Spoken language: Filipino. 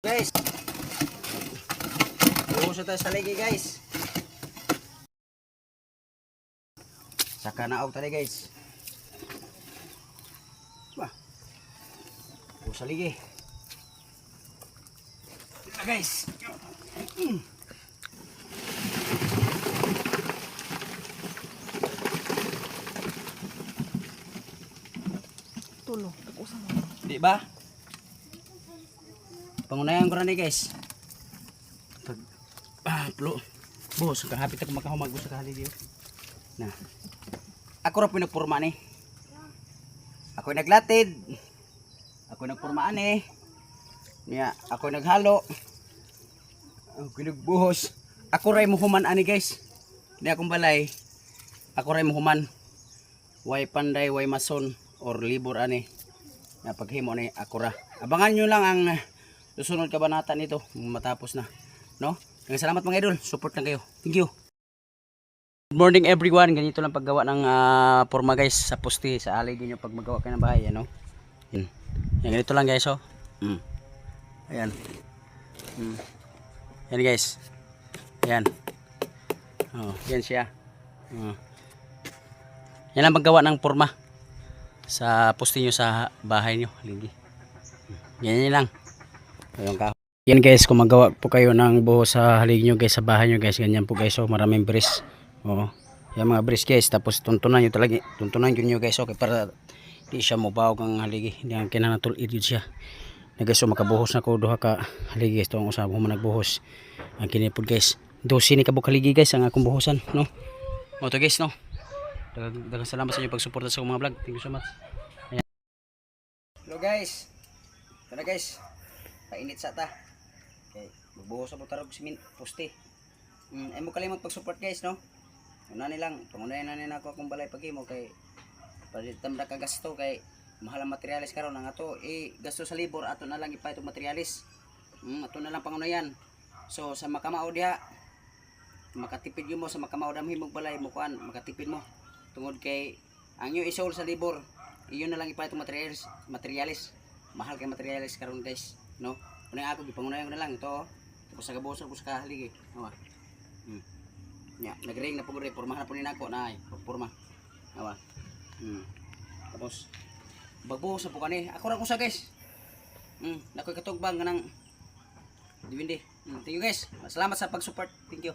Guys. Uso tayo sa ligi guys. Saka na out tayo guys. Wah. Uso sa ligi. Ah, guys. Mm. Tulo. Usa mo. Di ba? Pangunayan ko ni guys. Pag ah, plo. Boss, kahapit ako makahumag sa kahali diyo. Na. Ako ra pinagporma ni. Ako naglatid. Ako nagpormaan eh. Niya, ako naghalo. Ako nagbuhos. Ako ray muhuman ani guys. Di akong balay. Ako ray muhuman. Way panday, way mason or libor ani na paghimo ni akura. Abangan nyo lang ang susunod kabanata nito matapos na. No? Kaya salamat mga idol. Support lang kayo. Thank you. Good morning everyone. Ganito lang paggawa ng ah, forma guys sa poste sa alay din yung pag magawa kayo ng bahay. Ano? Yan. Yan, ganito lang guys. Oh. Mm. Ayan. Mm. Yan guys. Ayan. Oh, yan siya. Oh. Yan ang paggawa ng forma sa poste nyo sa bahay nyo. Ligi. Yan lang. Ayun ka. Yan guys, kung magawa po kayo ng buho sa halig nyo guys, sa bahay nyo guys, ganyan po guys, oh, maraming bris. Oo. Yan mga bris guys, tapos tuntunan nyo talaga, tuntunan nyo guys, okay, para di siya mubawag ang haligi, hindi ang kinanatul idyod siya. Na guys, so makabuhos na ko duha ka haligi guys, ito ang usap mo nagbuhos. Ang kinipod guys, dosi ni kabuk haligi guys, ang akong buhosan, no? O to guys, no? Daghang salamat sa inyo pagsuporta sa mga vlog. Thank you so much. Ayan. Hello guys. Na guys. Painit sa ta. Okay. Magbuhos sa butarog simin poste. Mm, ay mo kalimot pag-support guys, no? Una ni lang, pangunayan na nila ako akong balay paghimo kay palitam na kagasto kay mahal ang materialis karon ang ato eh gasto sa libor ato na lang ipay itong materialis. Mm, ato na lang pangunayan. So sa makamao diha makatipid mo sa makamao damhi mong balay mo kuan makatipid mo tungod kay ang yung isol sa libor iyon na lang ipalit ang materialis materialis mahal kay materialis karon guys no kunin ako gipangunayan ko na lang ito oh. tapos sa gabuso ko sa kahaligi nawa hmm. nya nagring na pugre pormahan na po nako na ay porma nawa hmm. tapos bagbuhos na po kani ako ra ko sa guys hmm. nakoy katugbang ganang Diwindi. Hmm, Thank you guys. Salamat sa pag-support. Thank you.